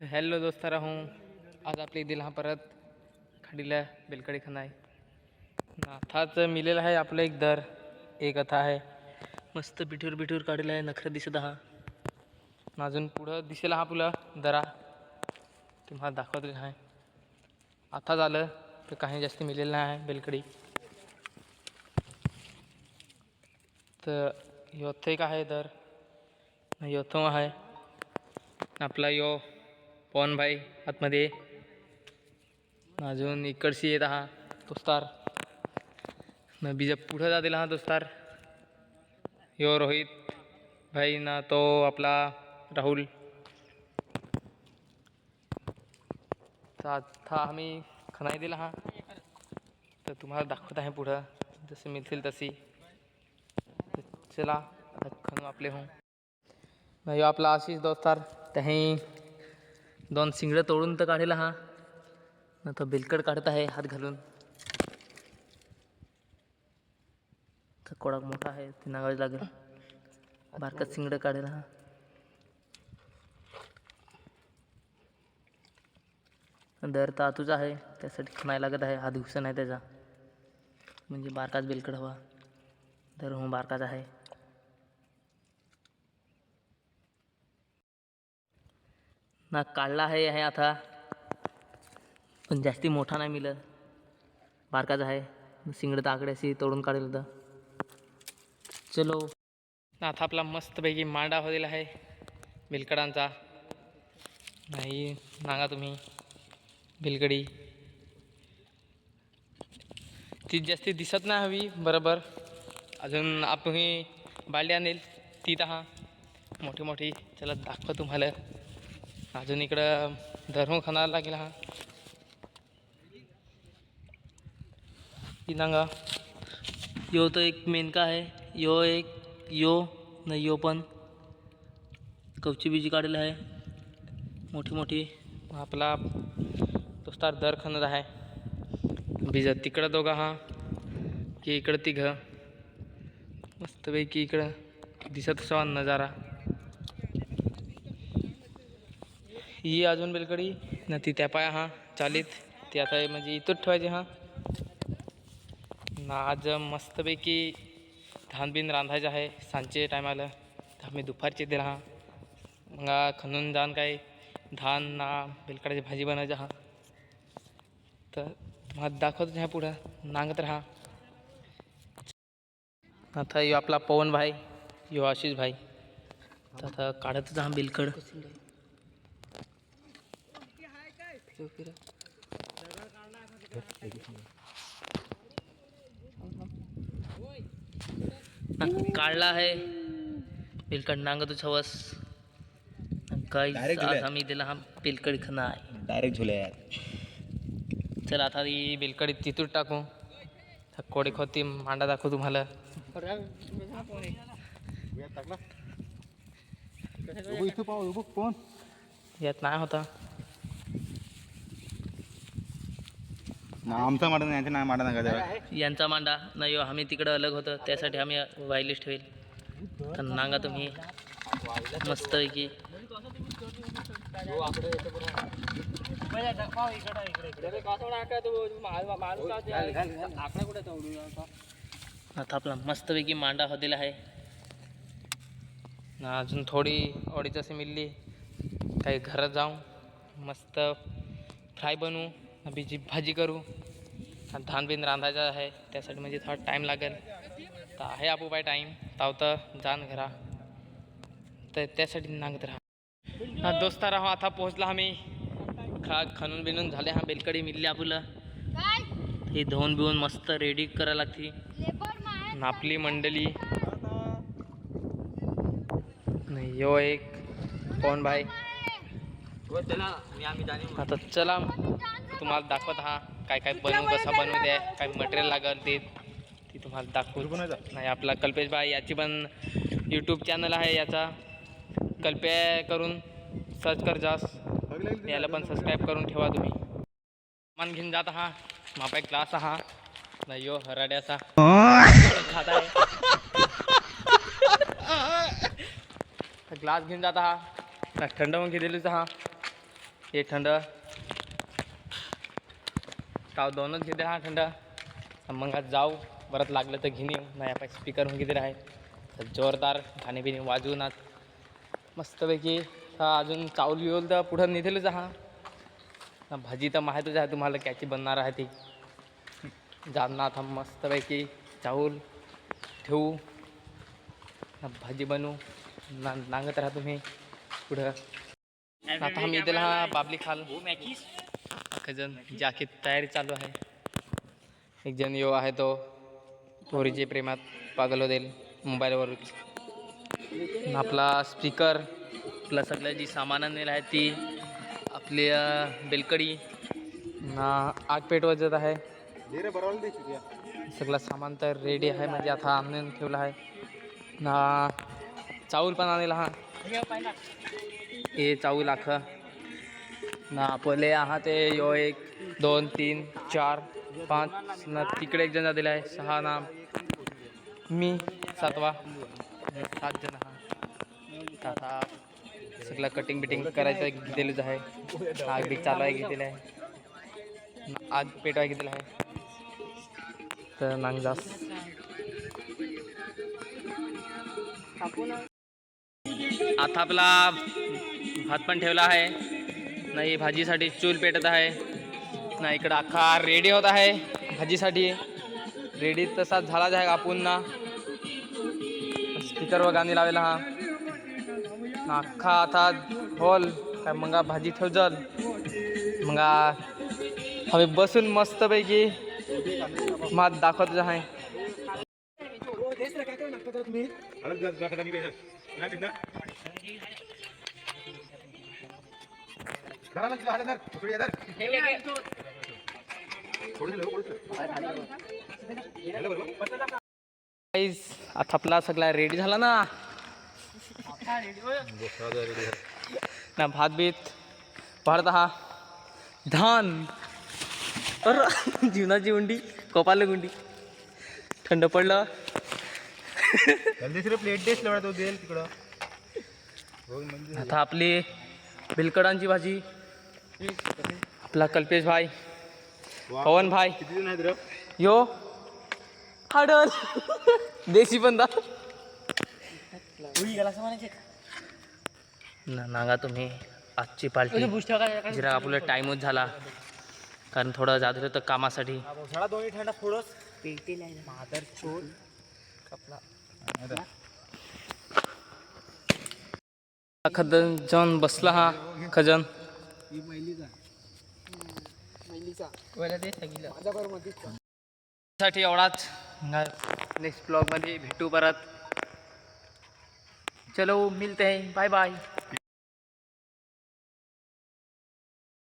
Hello दोस्तारा हूँ। आज आपली दिल हा परत खाडीला बेलकडे खाना आहे नाथाच मिलेला आहे आपलं एक दर एक कथा आहे। मस्त बिठूर बिठूर काढलेला आहे नखरं दिसत हा। अजून पुढं दिसेल हा पुला दरा। तुम्हाला दाखवत आहे आता झालं तर काही जास्त मिलेलं नाही आहे बेलकडी। तर योथ एक आहे दर योथो आहे। आपला यो पवन भाई आतमध्ये. अजून इकडशी येत हा दोस्तार न बीजा पुढं जातील हा दोस्तार यो रोहित भाई ना तो आपला राहुल. आता आम्ही खनाई दिला हा. तर तुम्हाला दाखवत आहे पुढं. जसे मिळतील तशी. चला खनू आपले हो नाही यो आपला आशिष दोस्तार. त्याही दोन शिंगडं तोडून तर काढेल हा. न तो बिलकड काढत आहे हात घालून. तर कोडाक मोठा आहे ते नागावी लागेल. बारकाच शिंगडं काढेल हा. दर तर आतूच आहे त्यासाठी खणाय लागत आहे हात घुसन नाही त्याचा. म्हणजे बारकाच बिलकड हवा. दर हो बारकाच आहे. ना काढला आहे आहे आता. पण जास्ती मोठा नाही मिळत. बारकाचा आहे. सिंगड तर आकड्याशी तोडून काढेल तर चलो. आता आपला मस्तपैकी मांडा होईल आहे. बिलकडांचा. नाही सांगा तुम्ही. बिलकडी. ती जास्ती दिसत नाही हवी बरोबर. अजून आपण बाल्डी आणेल. ती हा. मोठी मोठी. चला दाखवा तुम्हाला. अजून इकडं धरून खाणार लागेल हा. ही सांगा यो तो एक मेनका आहे यो एक यो न यो पण. कवची बिजी काढलेलं आहे मोठी मोठी. आपला दोस्तार दर खणत आहे. बीजा तिकडं दोघा हा की इकडं तिघं. मस्तपैकी इकडं दिसत असा नजारा. ही अजून बेलकडी. न ती त्या पाया हा. चालीत. ती आता म्हणजे इथंच ठेवायची हा. ना आज मस्तपैकी धान बिन रांधायचं आहे. सांजचे टायमाला तर आम्ही दुपारचे ते राहा मग खणून जाण काय धान ना बेलकडाची भाजी बनायची हा. तर तुम्हाला दाखवतो ह्या पुढं. नांगत राहा. आता यो आपला पवन भाई यो आशिष भाई. तर आता काढतच हा बिलकड. काढला आहे. पिलकड नांगत हवस काही आज. आम्ही दिला हा पिलकडी खना आहे. डायरेक्ट झुले यार चला आता ही बिलकडी तिथून टाकू. कोडी खोती मांडा दाखवू तुम्हाला. यात नाही होता. आमचा मांडा नाही यांचा नाही मांडा नका यांचा मांडा नाही हो, आम्ही तिकडं अलग होतं त्यासाठी आम्ही वायलिस्ट ठेवेल. तर नांगा तुम्ही. मस्तपैकी आता आपला मस्तपैकी मांडा होतेला आहे. ना अजून थोडी अडीच असे मिळली. काही घरात जाऊ मस्त फ्राय बनवू. बीजी भाजी करू आणि धान बिन रांधायचं आहे त्यासाठी म्हणजे थोडा टाईम लागेल। तर आहे आपू बाय टाईम तावतं जाण घरा। तर त्यासाठी नांगत राहा। हा दोस्ता राहा आता पोहोचला आम्ही खा खणून बिनून झाले हा बेलकडी मिळली आपूला। हे धुवून बिवून मस्त रेडी करायला लागते। आपली मंडळी नाही यो एक पवन भाई? आता चला। तुम्हाला दाखवत हा. काय काय बनवू कसा बनवू द्या काय मटेरियल लागेल ते. ती तुम्हाला दाखवू. नाही आपला कल्पेश भाई याची पण यूट्यूब चॅनल आहे याचा. कल्प्या करून सर्च कर जास. याला पण सबस्क्राईब करून ठेवा तुम्ही. सामान घेऊन जात हा. मापा एक ग्लास हा. नाही यो हराड्याचा खात आहे. ग्लास घेऊन जात हा. थंड मग घेतलेलीच हा? हे थंड. ताव दोनच घेते हा थंड मग आज जाऊ. परत लागलं तर येऊ. नाही आपण स्पीकर वगैरे आहे तर जोरदार गाणे बिणे वाजवून आज मस्तपैकी हा अजून चावल बिवल तर पुढं निघेलच हा. ना भाजी तर माहीतच आहे तुम्हाला कॅची बनणार आहे ती. जाणार था मस्तपैकी चावल ठेवू. ना भाजी बनवू. ना नांगत राहा तुम्ही. पुढं. आता आम्ही इथला हा बाबली खाल. एक जण जाकी तयारी चालू आहे. एक जण यो आहे तो. पोरीचे प्रेमात पागल होतील मोबाईलवर. आपला स्पीकर आपला सगळं जी सामानं नेलं आहे ती आपली बेलकडी ना आग पेट वाजत आहे. सगळं सामान तर रेडी आहे म्हणजे आता आणून ठेवलं आहे. ना चावल पण आणला हा. हे चावल आख. ना पहिले आहा ते यो एक दोन तीन चार पाच. ना तिकडे एक जण झालेला आहे सहा ना. मी सातवा. सात जण हा आता सगळं कटिंग बिटिंग करायचं घेतलेलंच आहे. आग बी चालू आहे घेतलेलं आहे. आग पेटवाय घेतलेलं आहे. तर नांगजास आता आपला भात पण ठेवला आहे. नाही भाजीसाठी चूल पेटत आहे. ना इकडं अख्खा रेडी होत आहे भाजीसाठी. रेडी तसाच झालाच आहे आपण ना स्पीकरवर गाणी लावायला हा. ना अख्खा आता होल. काय मग भाजी ठेव जल मग आम्ही बसून मस्तपैकी मात दाखवत आहे ना. थोडी. थोडी थोडी. झालं बरोबर? गाईज आता आपला सगळा रेडी झाला ना ना भात बीत वाढत हा धान तर जीवनाची गुंडी कपाल गुंडी थंड पडलं प्लेट देस लेवडा तो देईल तिकडं आता आपली बिलकडांची भाजी आपला कल्पेश भाई. पवन भाई. यो. हाडल. देशी बंदा. ना नागा तुम्ही. आजची पार्टी जरा आपला टाईमच झाला. कारण थोडं जात होतं कामासाठी. शाळा दोन्ही थंडा थोडंच. ही मैलीचा. साठी एवढाच. नेक्स्ट ब्लॉगमध्ये भेटू परत. चलो मिलते हैं. Bye bye